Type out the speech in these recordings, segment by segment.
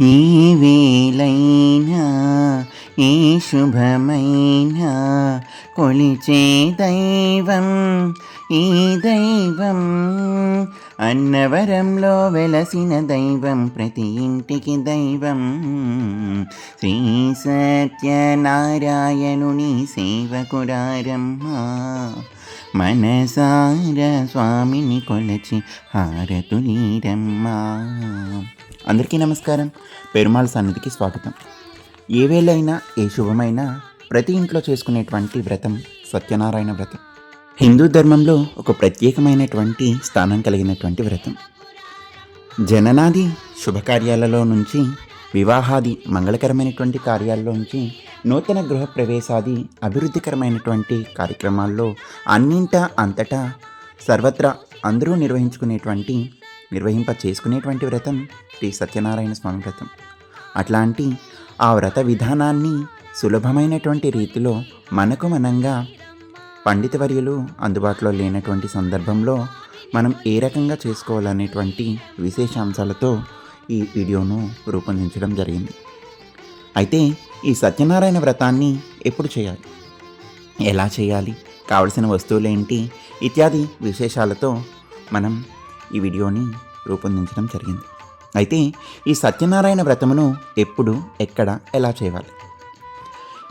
ఈ వేలైనా ఈ శుభమైనా కొలిచే దైవం ఈ దైవం అన్నవరంలో వెలసిన దైవం ప్రతి ఇంటికి దైవం. శ్రీ సత్యనారాయణుని సేవకుడారమ్మా మనసార స్వామిని కొలచి హారతులీరమ్మా. అందరికీ నమస్కారం. పెరుమాళ్ సన్నిధికి స్వాగతం. ఏ వేళైనా ఏ శుభమైనా ప్రతి ఇంట్లో చేసుకునేటువంటి వ్రతం సత్యనారాయణ వ్రతం. హిందూ ధర్మంలో ఒక ప్రత్యేకమైనటువంటి స్థానం కలిగినటువంటి వ్రతం. జననాది శుభకార్యాలలో నుంచి వివాహాది మంగళకరమైనటువంటి కార్యాల్లో నుంచి నూతన గృహ ప్రవేశాది అభివృద్ధికరమైనటువంటి కార్యక్రమాల్లో అన్నింటా అంతటా సర్వత్రా అందరూ నిర్వహించుకునేటువంటి నిర్వహింప చేసుకునేటువంటి వ్రతం శ్రీ సత్యనారాయణ స్వామి వ్రతం. అట్లాంటి ఆ వ్రత విధానాన్ని సులభమైనటువంటి రీతిలో మనకు మనంగా పండితవర్యులు అందుబాటులో లేనటువంటి సందర్భంలో మనం ఏ రకంగా చేసుకోవాలనేటువంటి విశేషాంశాలతో ఈ వీడియోను రూపొందించడం జరిగింది. అయితే ఈ సత్యనారాయణ వ్రతాన్ని ఎప్పుడు చేయాలి? ఎలా చేయాలి? కావలసిన వస్తువులేంటి? ఇత్యాది విశేషాలతో మనం ఈ వీడియోని రూపొందించడం జరిగింది. అయితే ఈ సత్యనారాయణ వ్రతమును ఎప్పుడు ఎక్కడ ఎలా చేయాలి?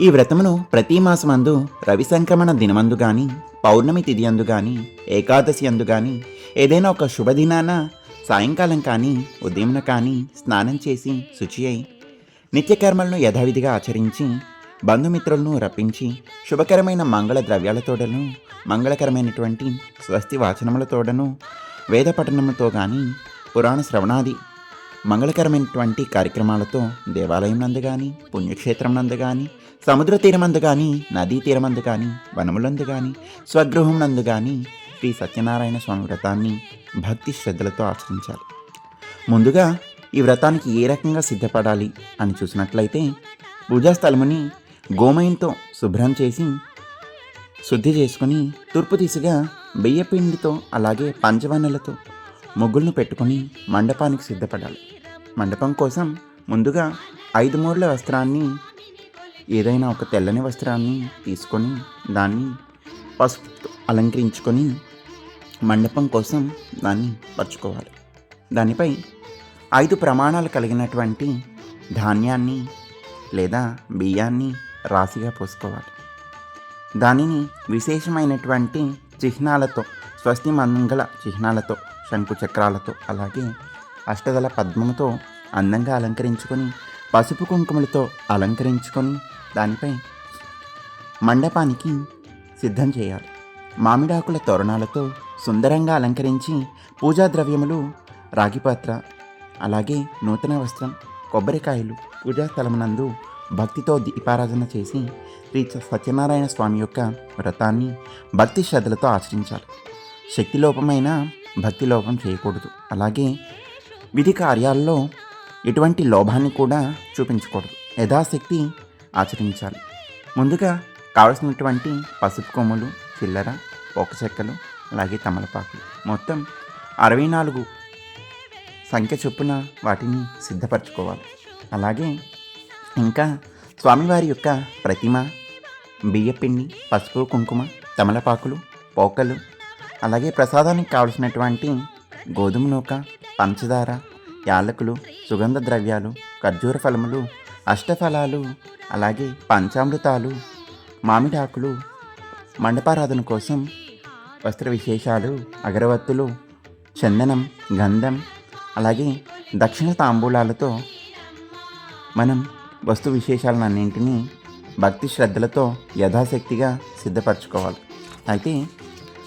ఈ వ్రతమును ప్రతి మాసమందు రవి సంక్రమణ దినమందు కానీ పౌర్ణమి తిథి అందు కానీ ఏకాదశి అందు కానీ ఏదైనా ఒక శుభదినాన సాయంకాలం కానీ ఉదయంన కానీ స్నానం చేసి శుచి అయి నిత్యకర్మలను యథావిధిగా ఆచరించి బంధుమిత్రులను రప్పించి శుభకరమైన మంగళ ద్రవ్యాలతోడను మంగళకరమైనటువంటి స్వస్తి వాచనములతోడను వేద పఠనంతో కానీ పురాణ శ్రవణాది మంగళకరమైనటువంటి కార్యక్రమాలతో దేవాలయం నందు కానీ పుణ్యక్షేత్రం నందు కానీ సముద్ర తీరమందు కానీ నదీ తీరమందు కానీ వనములందు కానీ స్వగృహం నందు కానీ శ్రీ సత్యనారాయణ స్వామి వ్రతాన్ని భక్తి శ్రద్ధలతో ఆచరించాలి. ముందుగా ఈ వ్రతానికి ఏ రకంగా సిద్ధపడాలి అని చూసినట్లయితే పూజాస్థలముని గోమయంతో శుభ్రం చేసి శుద్ధి చేసుకుని తూర్పు దిశగా బియ్యపిండితో అలాగే పంచవన్నెలతో ముగ్గులను పెట్టుకొని మండపానికి సిద్ధపడాలి. మండపం కోసం ముందుగా ఐదు మూరల వస్త్రాన్ని ఏదైనా ఒక తెల్లని వస్త్రాన్ని తీసుకొని దాన్ని పసుపుతో అలంకరించుకొని మండపం కోసం దాన్ని పరుచుకోవాలి. దానిపై ఐదు ప్రమాణాలు కలిగినటువంటి ధాన్యాన్ని లేదా బియ్యాన్ని రాశిగా పోసుకోవాలి. దానిని విశేషమైనటువంటి చిహ్నాలతో స్వస్తి మంగళ చిహ్నాలతో శంకు చక్రాలతో అలాగే అష్టదళ పద్మముతో అందంగా అలంకరించుకొని పసుపు కుంకుమలతో అలంకరించుకొని దానిపై మండపానికి సిద్ధం చేయాలి. మామిడాకుల తోరణాలతో సుందరంగా అలంకరించి పూజా ద్రవ్యములు రాగిపాత్ర అలాగే నూతన వస్త్రం కొబ్బరికాయలు పూజా స్థలమునందు భక్తితో దీపారాధన చేసి శ్రీ సత్యనారాయణ స్వామి యొక్క వ్రతాన్ని భక్తి శ్రద్ధలతో ఆచరించాలి. శక్తి లోపమైన భక్తి లోపం చేయకూడదు. అలాగే విధి కార్యాల్లో ఎటువంటి లోభాన్ని కూడా చూపించకూడదు. యథాశక్తి ఆచరించాలి. ముందుగా కావలసినటువంటి పసుపు కొమ్ములు చిల్లర పోక చెక్కలు అలాగే తమలపాకులు మొత్తం అరవై నాలుగు సంఖ్య చొప్పున వాటిని సిద్ధపరచుకోవాలి. అలాగే ఇంకా స్వామివారి యొక్క ప్రతిమ బియ్యపిండి పసుపు కుంకుమ తమలపాకులు పోకలు అలాగే ప్రసాదానికి కావలసినటువంటి గోధుమ నూక పంచదార యాలకులు సుగంధ ద్రవ్యాలు ఖర్జూర ఫలములు అష్టఫలాలు అలాగే పంచామృతాలు మామిడాకులు మండపారాధన కోసం వస్త్ర విశేషాలు అగరవత్తులు చందనం గంధం అలాగే దక్షిణ తాంబూలాలతో మనం వస్తు విశేషాలన్నింటినీ భక్తి శ్రద్ధలతో యథాశక్తిగా సిద్ధపరచుకోవాలి. అయితే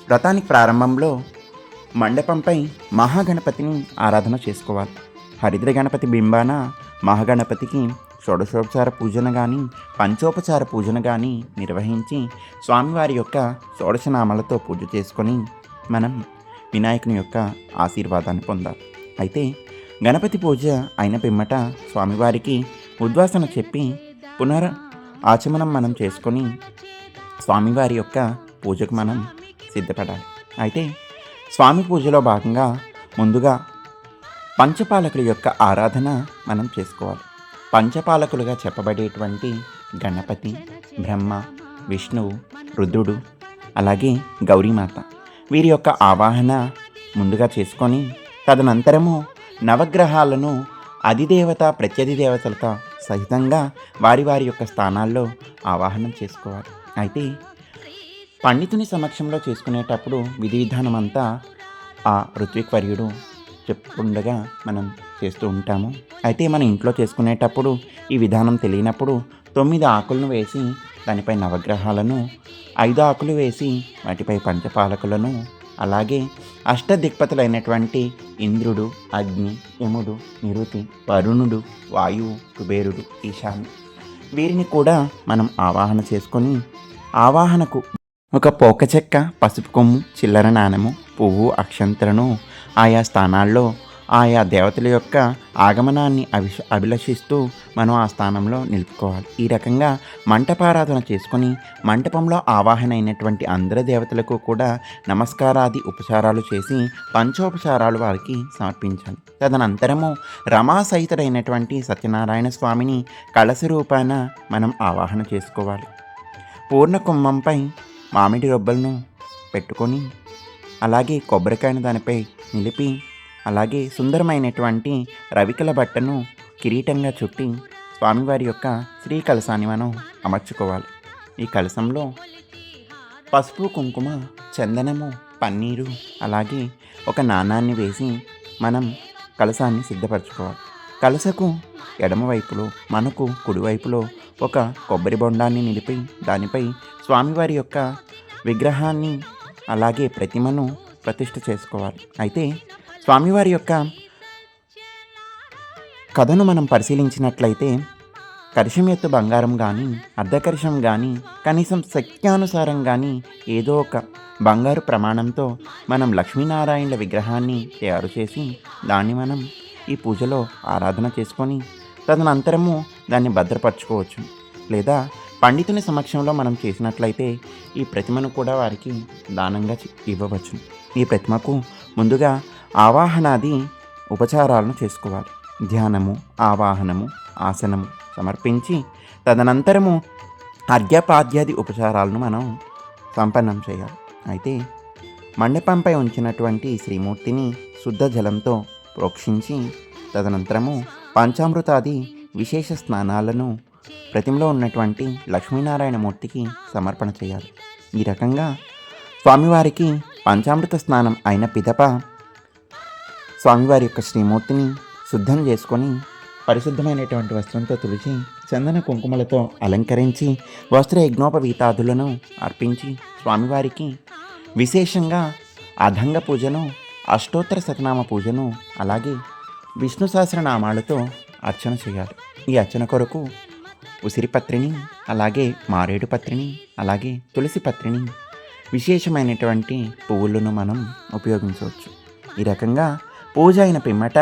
వ్రతానికి ప్రారంభంలో మండపంపై మహాగణపతిని ఆరాధన చేసుకోవాలి. హరిద్ర గణపతి బింబాన మహాగణపతికి షోడశోపచార పూజన కానీ పంచోపచార పూజన కానీ నిర్వహించి స్వామివారి యొక్క షోడశనామాలతో పూజ చేసుకొని మనం వినాయకుని యొక్క ఆశీర్వాదాన్ని పొందాలి. అయితే గణపతి పూజ అయిన పిమ్మట స్వామివారికి ఉద్వాసన చెప్పి పునర్ ఆచమనం మనం చేసుకొని స్వామివారి యొక్క పూజకు మనం సిద్ధపడాలి. అయితే స్వామి పూజలో భాగంగా ముందుగా పంచపాలకుల యొక్క ఆరాధన మనం చేసుకోవాలి. పంచపాలకులుగా చెప్పబడేటువంటి గణపతి బ్రహ్మ విష్ణువు రుద్రుడు అలాగే గౌరీమాత వీరి యొక్క ఆవాహన ముందుగా చేసుకొని తదనంతరము నవగ్రహాలను అధిదేవత ప్రత్యధిదేవతలతో సహితంగా వారి వారి యొక్క స్థానాల్లో ఆవాహనం చేసుకోవాలి. అయితే పండితుని సమక్షంలో చేసుకునేటప్పుడు విధి విధానం అంతా ఆ ఋత్విక్వర్యుడు చెప్పుండగా మనం చేస్తూ ఉంటాము. అయితే మన ఇంట్లో చేసుకునేటప్పుడు ఈ విధానం తెలియనప్పుడు తొమ్మిది ఆకులను వేసి దానిపై నవగ్రహాలను ఐదు ఆకులు వేసి వాటిపై పంచపాలకులను అలాగే అష్టదిక్పతులైనటువంటి ఇంద్రుడు అగ్ని యముడు నిరుతి వరుణుడు వాయువు కుబేరుడు ఈశాను. వీరిని కూడా మనం ఆవాహన చేసుకొని ఆవాహనకు ఒక పోకచెక్క పసుపు కొమ్ము చిల్లర నాణెము పువ్వు అక్షంతలను ఆయా స్థానాల్లో ఆయా దేవతల యొక్క ఆగమనాన్ని అభిష అభిలషిస్తూ మనం ఆ స్థానంలో నిలుపుకోవాలి. ఈ రకంగా మంటపారాధన చేసుకుని మంటపంలో ఆవాహన అయినటువంటి అందరి దేవతలకు కూడా నమస్కారాది ఉపచారాలు చేసి పంచోపచారాలు వారికి సమర్పించాలి. తదనంతరము రమాసహితుడైనటువంటి సత్యనారాయణ స్వామిని కలసి రూపాన మనం ఆవాహన చేసుకోవాలి. పూర్ణ కుంభంపై మామిడి రొబ్బలను పెట్టుకొని అలాగే కొబ్బరికాయను దానిపై నిలిపి అలాగే సుందరమైనటువంటి రవికల బట్టను కిరీటంగా చుట్టి స్వామివారి యొక్క శ్రీ కలశాన్ని మనం అమర్చుకోవాలి. ఈ కలశంలో పసుపు కుంకుమ చందనము పన్నీరు అలాగే ఒక నాణాన్ని వేసి మనం కలశాన్ని సిద్ధపరచుకోవాలి. కలసకు ఎడమవైపులో మనకు కుడివైపులో ఒక కొబ్బరి బొండాన్ని నిలిపి దానిపై స్వామివారి యొక్క విగ్రహాన్ని అలాగే ప్రతిమను ప్రతిష్ఠ చేసుకోవాలి. అయితే స్వామివారి యొక్క కథను మనం పరిశీలించినట్లయితే కరిషం ఎత్తు బంగారం కానీ అర్ధకరిషం కానీ కనీసం శక్త్యానుసారం కానీ ఏదో ఒక బంగారు ప్రమాణంతో మనం లక్ష్మీనారాయణుల విగ్రహాన్ని తయారు చేసి దాన్ని మనం ఈ పూజలో ఆరాధన చేసుకొని తదనంతరము దాన్ని భద్రపరచుకోవచ్చు. లేదా పండితుని సమక్షంలో మనం చేసినట్లయితే ఈ ప్రతిమను కూడా వారికి దానంగా ఇవ్వవచ్చు. ఈ ప్రతిమకు ముందుగా ఆవాహనాది ఉపచారాలను చేసుకోవాలి. ధ్యానము ఆవాహనము ఆసనము సమర్పించి తదనంతరము అర్ఘ్యపాద్యాది ఉపచారాలను మనం సంపన్నం చేయాలి. అయితే మండపంపై ఉంచినటువంటి శ్రీమూర్తిని శుద్ధ జలంతో ప్రోక్షించి తదనంతరము పంచామృతాది విశేష స్నానాలను ప్రతిమలో ఉన్నటువంటి లక్ష్మీనారాయణ మూర్తికి సమర్పణ చేయాలి. ఈ రకంగా స్వామివారికి పంచామృత స్నానం అయిన పిదప స్వామివారి యొక్క శ్రీమూర్తిని శుద్ధం చేసుకొని పరిశుద్ధమైనటువంటి వస్త్రంతో తులిచి చందన కుంకుమలతో అలంకరించి వస్త్ర యజ్ఞోపవీతాదులను అర్పించి స్వామివారికి విశేషంగా అధంగ పూజను అష్టోత్తర శతనామ పూజను అలాగే విష్ణు సహస్రనామాలతో అర్చన చేయాలి. ఈ అర్చన కొరకు ఉసిరిపత్రిని అలాగే మారేడు పత్రిని అలాగే తులసి పత్రిని విశేషమైనటువంటి పువ్వులను మనం ఉపయోగించవచ్చు. ఈ రకంగా పూజ అయిన పిమ్మట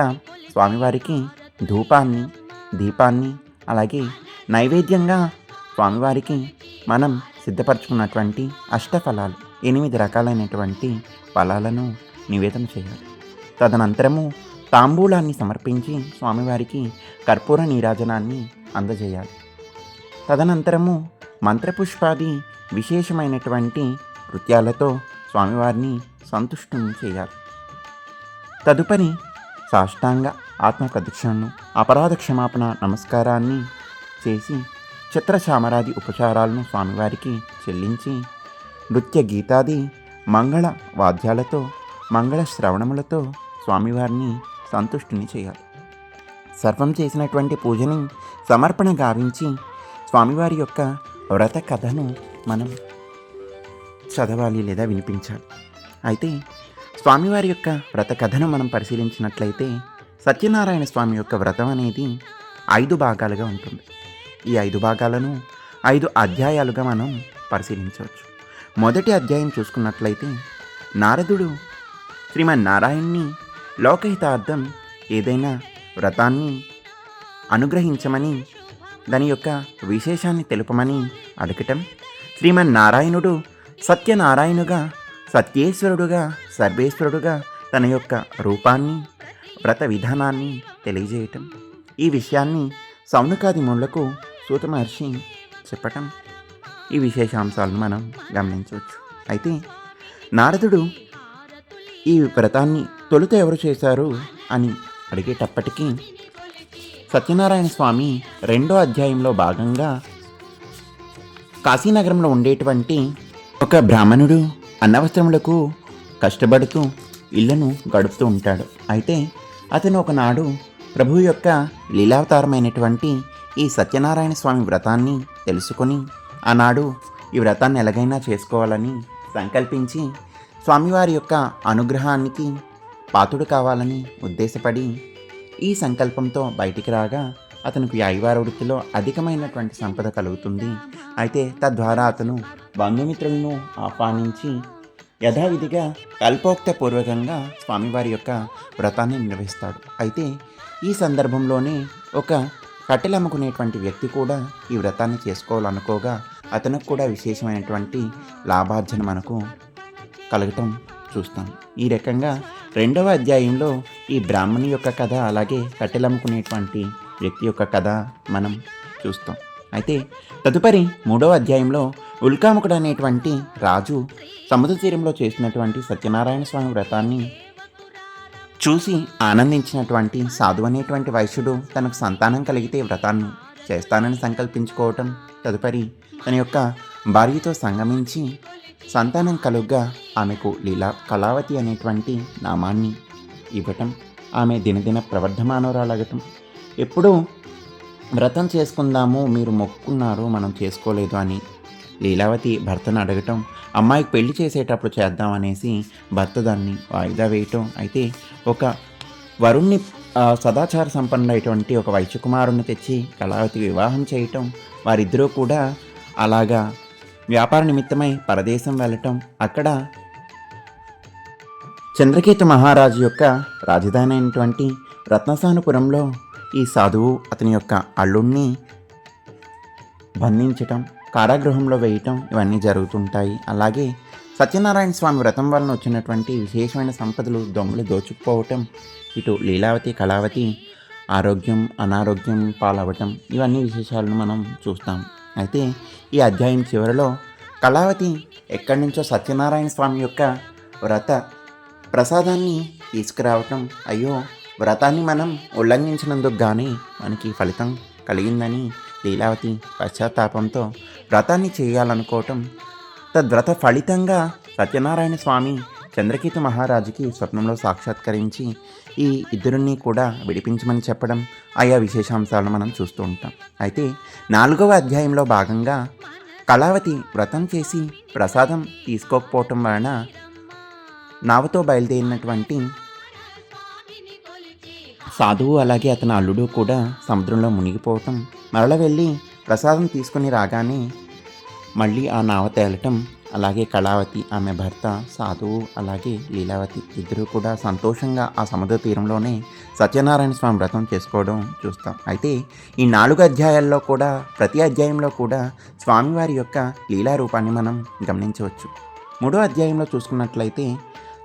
స్వామివారికి ధూపాన్ని దీపాన్ని అలాగే నైవేద్యంగా స్వామివారికి మనం సిద్ధపరచుకున్నటువంటి అష్టఫలాలు ఎనిమిది రకాలైనటువంటి ఫలాలను నివేదన చేయాలి. తదనంతరము తాంబూలాన్ని సమర్పించి స్వామివారికి కర్పూర నీరాజనాన్ని అందజేయాలి. తదనంతరము మంత్రపుష్పాది విశేషమైనటువంటి నృత్యాలతో స్వామివారిని సంతుష్టం చేయాలి. తదుపరి సాష్టాంగ ఆత్మప్రదక్షిణను అపరాధ క్షమాపణ నమస్కారాన్ని చేసి చిత్రచామరాది ఉపచారాలను స్వామివారికి చెల్లించి నృత్య గీతాది మంగళ వాద్యాలతో మంగళ శ్రవణములతో స్వామివారిని సంతుష్టిని చేయాలి. సర్వం చేసినటువంటి పూజని సమర్పణ గావించి స్వామివారి యొక్క వ్రత కథను మనం చదవాలి లేదా వినిపించాలి. అయితే స్వామివారి యొక్క వ్రత కథను మనం పరిశీలించినట్లయితే సత్యనారాయణ స్వామి యొక్క వ్రతం అనేది ఐదు భాగాలుగా ఉంటుంది. ఈ ఐదు భాగాలను ఐదు అధ్యాయాలుగా మనం పరిశీలించవచ్చు. మొదటి అధ్యాయం చూసుకున్నట్లయితే నారదుడు శ్రీమన్నారాయణ్ణి లోకహితార్థం ఏదైనా వ్రతాన్ని అనుగ్రహించమని దాని యొక్క విశేషాన్ని తెలుపమని అడగటం శ్రీమన్నారాయణుడు సత్యనారాయణుగా సత్యేశ్వరుడుగా సర్వేశ్వరుడుగా తన యొక్క రూపాన్ని వ్రత విధానాన్ని తెలియజేయటం. ఈ విషయాన్ని సౌనకాది మూలకు సూత మహర్షి చెప్పటం. ఈ విశేషాంశాలను మనం గమనించవచ్చు. అయితే నారదుడు ఈ వ్రతాన్ని తొలుత ఎవరు చేశారు అని అడిగేటప్పటికీ సత్యనారాయణ స్వామి రెండో అధ్యాయంలో భాగంగా కాశీనగరంలో ఉండేటువంటి ఒక బ్రాహ్మణుడు అనవసరములకు కష్టపడుతూ ఇళ్ళను గడుపుతూ ఉంటాడు. అయితే అతను ఒకనాడు ప్రభు యొక్క లీలావతారమైనటువంటి ఈ సత్యనారాయణ స్వామి వ్రతాన్ని తెలుసుకొని ఆనాడు ఈ వ్రతాన్ని ఎలాగైనా చేసుకోవాలని సంకల్పించి స్వామివారి యొక్క అనుగ్రహానికి పాతుడు కావాలని ఉద్దేశపడి ఈ సంకల్పంతో బయటికి రాగా అతనికి వ్యాయవార వృత్తిలో అధికమైనటువంటి సంపద కలుగుతుంది. అయితే తద్వారా అతను బంధుమిత్రులను ఆహ్వానించి యథావిధిగా కల్పోక్త పూర్వకంగా స్వామివారి యొక్క వ్రతాన్ని నిర్వహిస్తాడు. అయితే ఈ సందర్భంలోనే ఒక కట్టెలు అమ్ముకునేటువంటి వ్యక్తి కూడా ఈ వ్రతాన్ని చేసుకోవాలనుకోగా అతనికి కూడా విశేషమైనటువంటి లాభార్జన మనకు కలగటం చూస్తాం. ఈ రకంగా రెండవ అధ్యాయంలో ఈ బ్రాహ్మణి యొక్క కథ అలాగే కట్టెలమ్ముకునేటువంటి వ్యక్తి యొక్క కథ మనం చూస్తాం. అయితే తదుపరి మూడవ అధ్యాయంలో ఉల్కాముకుడు అనేటువంటి రాజు సముద్ర తీరంలో చేసినటువంటి సత్యనారాయణ స్వామి వ్రతాన్ని చూసి ఆనందించినటువంటి సాధు అనేటువంటి వైశ్యుడు తనకు సంతానం కలిగితే వ్రతాన్ని చేస్తానని సంకల్పించుకోవటం తదుపరి తన యొక్క భార్యతో సంగమించి సంతానం కలుగ్గా ఆమెకు లీలా కళావతి అనేటువంటి నామాన్ని ఇవ్వటం. ఆమె దినదిన ప్రవర్ధమానవరాలగటం. ఎప్పుడూ వ్రతం చేసుకుందాము మీరు మొక్కున్నారు మనం చేసుకోలేదు అని లీలావతి భర్తను అడగటం అమ్మాయికి పెళ్ళి చేసేటప్పుడు చేద్దాం అనేసి భర్త దాన్ని వాయిదా వేయటం అయితే ఒక వరుణ్ణి సదాచార సదాచార సంపన్నుడైనటువంటి ఒక వైశ్యకుమారుణ్ణి తెచ్చి కళావతి వివాహం చేయటం వారిద్దరూ కూడా అలాగా వ్యాపార నిమిత్తమై పరదేశం వెళ్ళటం అక్కడ చంద్రకేతు మహారాజు యొక్క రాజధాని అయినటువంటి రత్నసానుపురంలో ఈ సాధువు అతని యొక్క అల్లుణ్ణి బంధించటం కారాగృహంలో వేయటం ఇవన్నీ జరుగుతుంటాయి. అలాగే సత్యనారాయణ స్వామి వ్రతం వలన వచ్చినటువంటి విశేషమైన సంపదలు దొంగలు దోచుకుపోవటం ఇటు లీలావతి కళావతి ఆరోగ్యం అనారోగ్యం పాలవటం ఇవన్నీ విశేషాలను మనం చూస్తాం. అయితే ఈ అధ్యాయం చివరిలో కళావతి ఎక్కడి నుంచో సత్యనారాయణ స్వామి యొక్క వ్రత ప్రసాదాన్ని తీసుకురావటం అయ్యో వ్రతాన్ని మనం ఉల్లంఘించినందుకు కానీ మనకి ఫలితం కలిగిందని లీలావతి పశ్చాత్తాపంతో వ్రతాన్ని చేయాలనుకోవటం తద్వ్రత ఫలితంగా సత్యనారాయణ స్వామి చంద్రకేతు మహారాజుకి స్వప్నంలో సాక్షాత్కరించి ఈ ఇద్దరిని కూడా విడిపించమని చెప్పడం ఆయా విశేషాంశాలను మనం చూస్తూ ఉంటాం. అయితే నాలుగవ అధ్యాయంలో భాగంగా కళావతి వ్రతం చేసి ప్రసాదం తీసుకోకపోవటం వలన నావతో బయలుదేరినటువంటి సాధువు అలాగే అతని అల్లుడు కూడా సముద్రంలో మునిగిపోవటం. మరల వెళ్ళి ప్రసాదం తీసుకుని రాగానే మళ్ళీ ఆ నావ తేలటం అలాగే కళావతి ఆమె భర్త సాధువు అలాగే లీలావతి ఇద్దరూ కూడా సంతోషంగా ఆ సముద్ర తీరంలోనే సత్యనారాయణ స్వామి వ్రతం చేసుకోవడం చూస్తాం. అయితే ఈ నాలుగు అధ్యాయాల్లో కూడా ప్రతి అధ్యాయంలో కూడా స్వామివారి యొక్క లీలారూపాన్ని మనం గమనించవచ్చు. మూడో అధ్యాయంలో చూసుకున్నట్లయితే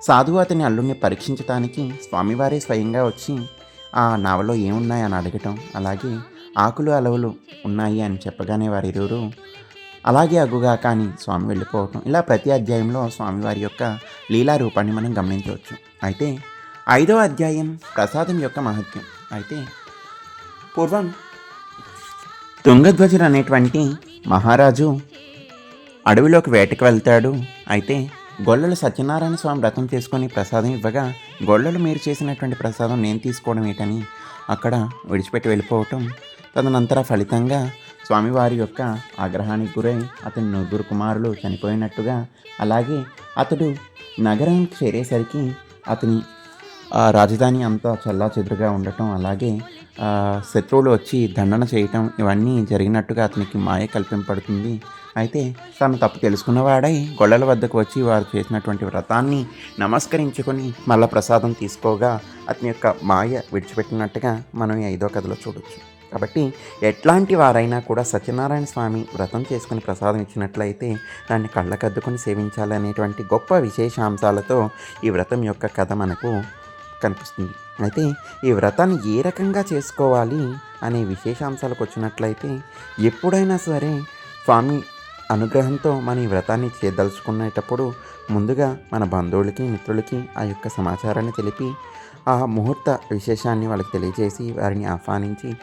సాధువు అతని అల్లుడిని పరీక్షించడానికి స్వామివారే స్వయంగా వచ్చి ఆ నావలో ఏమున్నాయి అని అడగటం. అలాగే ఆకులు అలవులు ఉన్నాయి అని చెప్పగానే వారిరువురు అలాగే అగుగా కానీ స్వామి వెళ్ళిపోవటం. ఇలా ప్రతి అధ్యాయంలో స్వామివారి యొక్క లీలా రూపాన్ని మనం గమనించవచ్చు. అయితే ఐదవ అధ్యాయం ప్రసాదం యొక్క మహత్యం. అయితే పూర్వం తుంగధ్వజుడు అనేటువంటి మహారాజు అడవిలోకి వేటకు వెళ్తాడు. అయితే గొల్లలు సత్యనారాయణ స్వామి వ్రతం చేసుకొని ప్రసాదం ఇవ్వగా గొల్లలు మీరు చేసినటువంటి ప్రసాదం నేను తీసుకోవడం ఏంటని అక్కడ విడిచిపెట్టి వెళ్ళిపోవటం తదనంతర ఫలితంగా స్వామివారి యొక్క ఆగ్రహానికి గురై అతని నలుగురు కుమారులు చనిపోయినట్టుగా అలాగే అతడు నగరానికి చేరేసరికి అతని రాజధాని అంతా చల్లా చెదురుగా ఉండటం అలాగే శత్రువులు వచ్చి దండన చేయటం ఇవన్నీ జరిగినట్టుగా అతనికి మాయ కల్పింపడుతుంది అయితే తను తప్పు తెలుసుకున్నవాడై గొల్లల వద్దకు వచ్చి వారు చేసినటువంటి వ్రతాన్ని నమస్కరించుకొని మళ్ళా ప్రసాదం తీసుకోగా అతని యొక్క మాయ విడిచిపెట్టినట్టుగా మనం ఈ ఐదో కథలో చూడొచ్చు. కాబట్టి ఎట్లాంటి వారైనా కూడా సత్యనారాయణ స్వామి వ్రతం చేసుకుని ప్రసాదం ఇచ్చినట్లయితే దాన్ని కళ్ళకద్దుకొని సేవించాలనేటువంటి గొప్ప విశేషాంశాలతో ఈ వ్రతం యొక్క కథ మనకు కనిపిస్తుంది. అయితే ఈ వ్రతాన్ని ఏ రకంగా చేసుకోవాలి అనే విశేషాంశాలకు వచ్చినట్లయితే ఎప్పుడైనా సరే స్వామి అనుగ్రహంతో మన ఈ వ్రతాన్ని చేయదలుచుకునేటప్పుడు ముందుగా మన బంధువులకి మిత్రులకి ఆ యొక్క సమాచారాన్ని తెలిపి ఆ ముహూర్త విశేషాన్ని వాళ్ళకి తెలియజేసి వారిని ఆహ్వానించి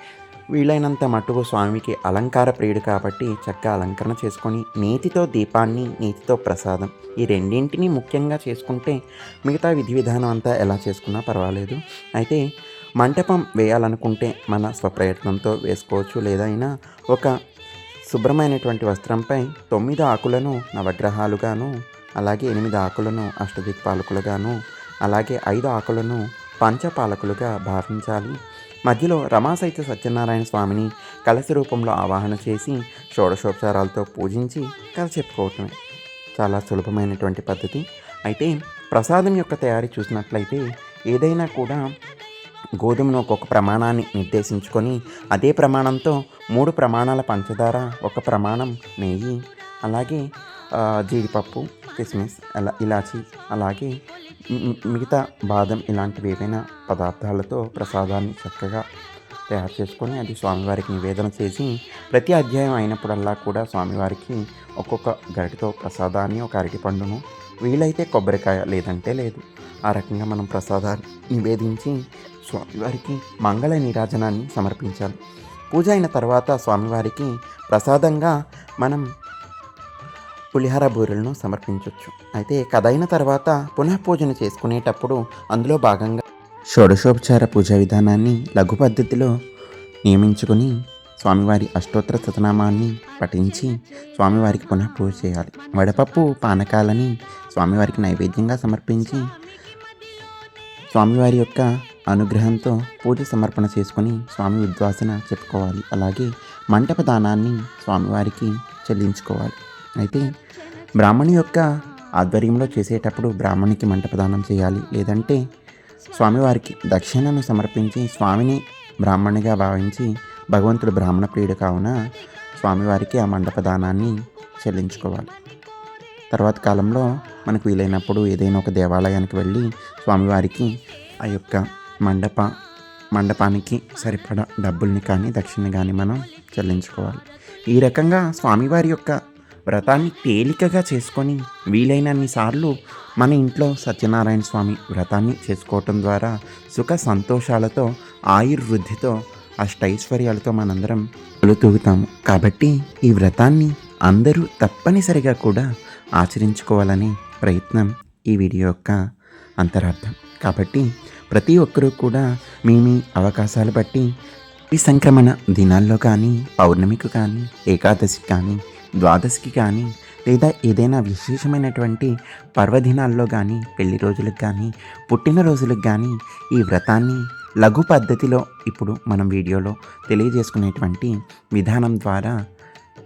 వీలైనంత మట్టుకు స్వామికి అలంకార ప్రియుడు కాబట్టి చక్కగా అలంకరణ చేసుకొని నేతితో దీపాన్ని నేతితో ప్రసాదం ఈ రెండింటిని ముఖ్యంగా చేసుకుంటే మిగతా విధి విధానం అంతా ఎలా చేసుకున్నా పర్వాలేదు. అయితే మంటపం వేయాలనుకుంటే మన స్వప్రయత్నంతో వేసుకోవచ్చు. లేదా అయినా ఒక శుభ్రమైనటువంటి వస్త్రంపై తొమ్మిది ఆకులను నవగ్రహాలుగాను అలాగే ఎనిమిది ఆకులను అష్టదిక్పాలకులుగాను అలాగే ఐదు ఆకులను పంచపాలకులుగా భావించాలి. మధ్యలో రమాసైత సత్యనారాయణ స్వామిని కలశ రూపంలో ఆవాహన చేసి షోడశోపచారాలతో పూజించి కథ చెప్పుకోవటమే. చాలా సులభమైనటువంటి పద్ధతి. అయితే ప్రసాదం యొక్క తయారీ చూసినట్లయితే ఏదైనా కూడా గోధుమను ఒక్కొక్క ప్రమాణాన్ని నిర్దేశించుకొని అదే ప్రమాణంతో మూడు ప్రమాణాల పంచదార ఒక ప్రమాణం నెయ్యి అలాగే జీడిపప్పు కిస్మిస్ అలా ఇలాచి అలాగే మిగతా బాదం ఇలాంటివి ఏవైనా పదార్థాలతో ప్రసాదాన్ని చక్కగా తయారు చేసుకొని అది స్వామివారికి నివేదన చేసి ప్రతి అధ్యాయం అయినప్పుడల్లా కూడా స్వామివారికి ఒక్కొక్క గరిటితో ప్రసాదాన్ని ఒక అరటిపండును వీలైతే కొబ్బరికాయ లేదంటే లేదు. ఆ రకంగా మనం ప్రసాదాన్ని నివేదించి స్వామివారికి మంగళ నీరాజనాన్ని సమర్పించాలి. పూజ అయిన తర్వాత స్వామివారికి ప్రసాదంగా మనం పులిహార బూరెలను సమర్పించవచ్చు అయితే కథ అయిన తర్వాత పునః పూజను చేసుకునేటప్పుడు అందులో భాగంగా షోడశోపచార పూజా విధానాన్ని లఘు పద్ధతిలో నియమించుకొని స్వామివారి అష్టోత్తర శతనామాన్ని పఠించి స్వామివారికి పునః పూజ చేయాలి. వడపప్పు పానకాలని స్వామివారికి నైవేద్యంగా సమర్పించి స్వామివారి యొక్క అనుగ్రహంతో పూజ సమర్పణ చేసుకొని స్వామి ఉద్వాసన చెప్పుకోవాలి. అలాగే మంటప దానాన్ని స్వామివారికి చెల్లించుకోవాలి. అయితే బ్రాహ్మణి యొక్క ఆధ్వర్యంలో చేసేటప్పుడు బ్రాహ్మణికి మంటపదానం చేయాలి. లేదంటే స్వామివారికి దక్షిణను సమర్పించి స్వామిని బ్రాహ్మణిగా భావించి భగవంతుడు బ్రాహ్మణ ప్రియుడు కావున స్వామివారికి ఆ మండపదానాన్ని చెల్లించుకోవాలి. తర్వాత కాలంలో మనకు వీలైనప్పుడు ఏదైనా ఒక దేవాలయానికి వెళ్ళి స్వామివారికి ఆ యొక్క మండప మండపానికి సరిపడా డబ్బుల్ని కానీ దక్షిణ కానీ మనం చెల్లించుకోవాలి. ఈ రకంగా స్వామివారి యొక్క వ్రతాన్ని తేలికగా చేసుకొని వీలైనన్ని సార్లు మన ఇంట్లో సత్యనారాయణ స్వామి వ్రతాన్ని చేసుకోవటం ద్వారా సుఖ సంతోషాలతో ఆయుర్వృద్ధితో అష్టైశ్వర్యాలతో మనందరం తూగుతాము కాబట్టి ఈ వ్రతాన్ని అందరూ తప్పనిసరిగా కూడా ఆచరించుకోవాలనే ప్రయత్నం ఈ వీడియో యొక్క అంతరార్థం. కాబట్టి ప్రతి ఒక్కరూ కూడా మీ మీ అవకాశాలు బట్టి ఈ సంక్రమణ దినాల్లో కానీ పౌర్ణమికి కానీ ఏకాదశికి కానీ ద్వాదశికి కానీ లేదా ఏదైనా విశేషమైనటువంటి పర్వదినాల్లో కానీ పెళ్ళి రోజులకు కానీ పుట్టినరోజులకు కానీ ఈ వ్రతాన్ని లఘు పద్ధతిలో ఇప్పుడు మనం వీడియోలో తెలియజేసుకునేటువంటి విధానం ద్వారా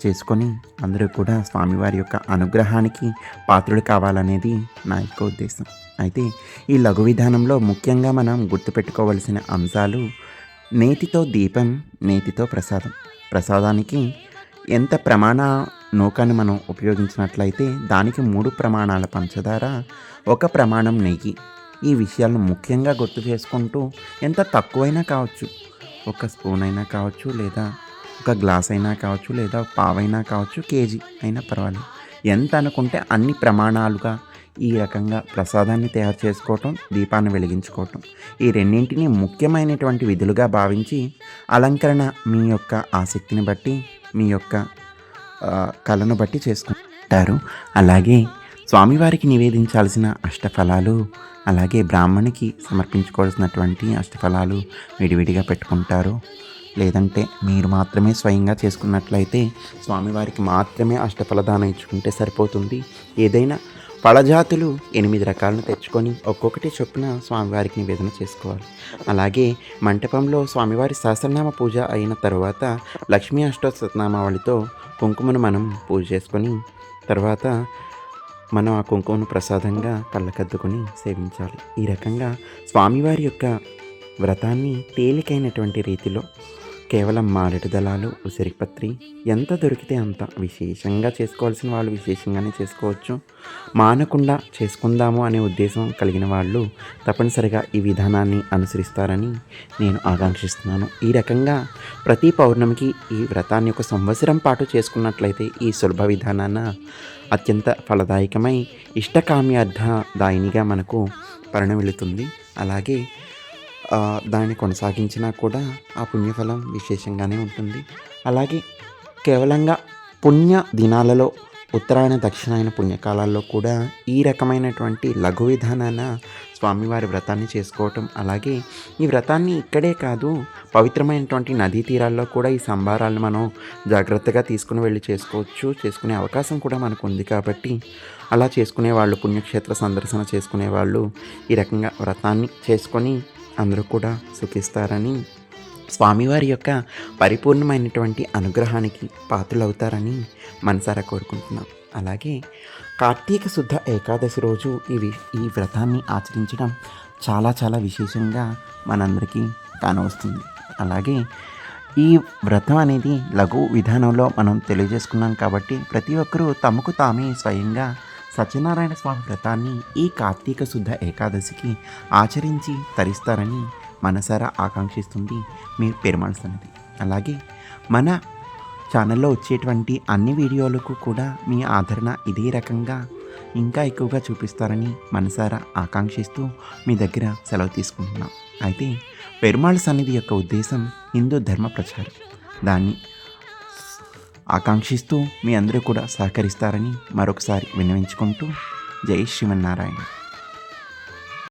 చేసుకొని అందరూ కూడా స్వామివారి యొక్క అనుగ్రహానికి పాత్రుడు కావాలనేది నా యొక్క ఉద్దేశం. అయితే ఈ లఘు విధానంలో ముఖ్యంగా మనం గుర్తుపెట్టుకోవలసిన అంశాలు నేతితో దీపం నేతితో ప్రసాదం. ప్రసాదానికి ఎంత ప్రమాణ నూకను మనం ఉపయోగించినట్లయితే దానికి మూడు ప్రమాణాల పంచదార ఒక ప్రమాణం నెయ్యి. ఈ విషయాలను ముఖ్యంగా గుర్తు చేసుకుంటూ ఎంత తక్కువైనా కావచ్చు. ఒక స్పూన్ అయినా కావచ్చు లేదా ఒక గ్లాస్ అయినా కావచ్చు లేదా పావైనా కావచ్చు కేజీ అయినా పర్వాలేదు. ఎంత అనుకుంటే అన్ని ప్రమాణాలుగా ఈ రకంగా ప్రసాదాన్ని తయారు చేసుకోవటం దీపాన్ని వెలిగించుకోవటం. ఈ రెండింటిని ముఖ్యమైనటువంటి విధులుగా భావించి అలంకరణ మీ యొక్క ఆసక్తిని బట్టి మీ యొక్క కళను బట్టి చేసుకుంటారు. అలాగే స్వామివారికి నివేదించాల్సిన అష్టఫలాలు అలాగే బ్రాహ్మణికి సమర్పించుకోవాల్సినటువంటి అష్టఫలాలు విడివిడిగా పెట్టుకుంటారు. లేదంటే మీరు మాత్రమే స్వయంగా చేసుకున్నట్లయితే స్వామివారికి మాత్రమే అష్టఫలదానం ఇచ్చుకుంటే సరిపోతుంది. ఏదైనా పళజాతులు ఎనిమిది రకాలను తెచ్చుకొని ఒక్కొక్కటి చొప్పున స్వామివారికి నివేదన చేసుకోవాలి. అలాగే మంటపంలో స్వామివారి సహస్రనామ పూజ అయిన తర్వాత లక్ష్మీ అష్టోత్తనామావళితో కుంకుమను మనం పూజ చేసుకొని తర్వాత మనం ఆ కుంకుమను ప్రసాదంగా కళ్ళకద్దుకొని సేవించాలి. ఈ రకంగా స్వామివారి యొక్క వ్రతాన్ని తేలికైనటువంటి రీతిలో కేవలం మారేడు దళాలు ఉసిరిపత్రి ఎంత దొరికితే అంత విశేషంగా చేసుకోవాల్సిన వాళ్ళు విశేషంగానే చేసుకోవచ్చు. మానకుండా చేసుకుందాము అనే ఉద్దేశం కలిగిన వాళ్ళు తప్పనిసరిగా ఈ విధానాన్ని అనుసరిస్తారని నేను ఆకాంక్షిస్తున్నాను. ఈ రకంగా ప్రతి పౌర్ణమికి ఈ వ్రతాన్ని ఒక సంవత్సరం పాటు చేసుకున్నట్లయితే ఈ సులభ విధానాన అత్యంత ఫలదాయకమై ఇష్టకామ్యార్థదాయినిగా మనకు పరిణమిలుతుంది. అలాగే దాన్ని కొనసాగించినా కూడా ఆ పుణ్యఫలం విశేషంగానే ఉంటుంది. అలాగే కేవలంగా పుణ్య దినాలలో ఉత్తరాయణ దక్షిణాయన పుణ్యకాలాల్లో కూడా ఈ రకమైనటువంటి లఘు విధానాన స్వామివారి వ్రతాన్ని చేసుకోవటం. అలాగే ఈ వ్రతాన్ని ఇక్కడే కాదు పవిత్రమైనటువంటి నదీ తీరాల్లో కూడా ఈ సంభారాలను మనం జాగ్రత్తగా తీసుకుని వెళ్ళి చేసుకోవచ్చు చేసుకునే అవకాశం కూడా మనకు ఉంది కాబట్టి అలా చేసుకునే వాళ్ళు పుణ్యక్షేత్ర సందర్శన చేసుకునే వాళ్ళు ఈ రకంగా వ్రతాన్ని చేసుకొని అందరూ కూడా సుఖిస్తారని స్వామివారి యొక్క పరిపూర్ణమైనటువంటి అనుగ్రహానికి పాత్రలవుతారని మనసారా కోరుకుంటున్నాం. అలాగే కార్తీక శుద్ధ ఏకాదశి రోజు ఇవి ఈ వ్రతాన్ని ఆచరించడం చాలా చాలా విశేషంగా మనందరికీ కానవస్తుంది. అలాగే ఈ వ్రతం అనేది లఘు విధానంలో మనం తెలియజేసుకున్నాం కాబట్టి ప్రతి ఒక్కరూ తమకు తామే స్వయంగా సత్యనారాయణ స్వామి వ్రతాన్ని ఈ కార్తీక శుద్ధ ఏకాదశికి ఆచరించి తరిస్తారని మనసారా ఆకాంక్షిస్తుంది మీ పెరుమాళ్ సన్నిధి. అలాగే మన ఛానల్లో వచ్చేటువంటి అన్ని వీడియోలకు కూడా మీ ఆదరణ ఇదే రకంగా ఇంకా ఎక్కువగా చూపిస్తారని మనసారా ఆకాంక్షిస్తూ మీ దగ్గర సెలవు తీసుకుంటున్నాం. అయితే పెరుమాళ్ సన్నిధి యొక్క ఉద్దేశం హిందూ ధర్మ ప్రచారం. దాన్ని ఆకాంక్షిస్తూ మీ అందరూ కూడా సహకరిస్తారని మరొకసారి విన్నవించుకుంటూ జై శ్రీమన్నారాయణ.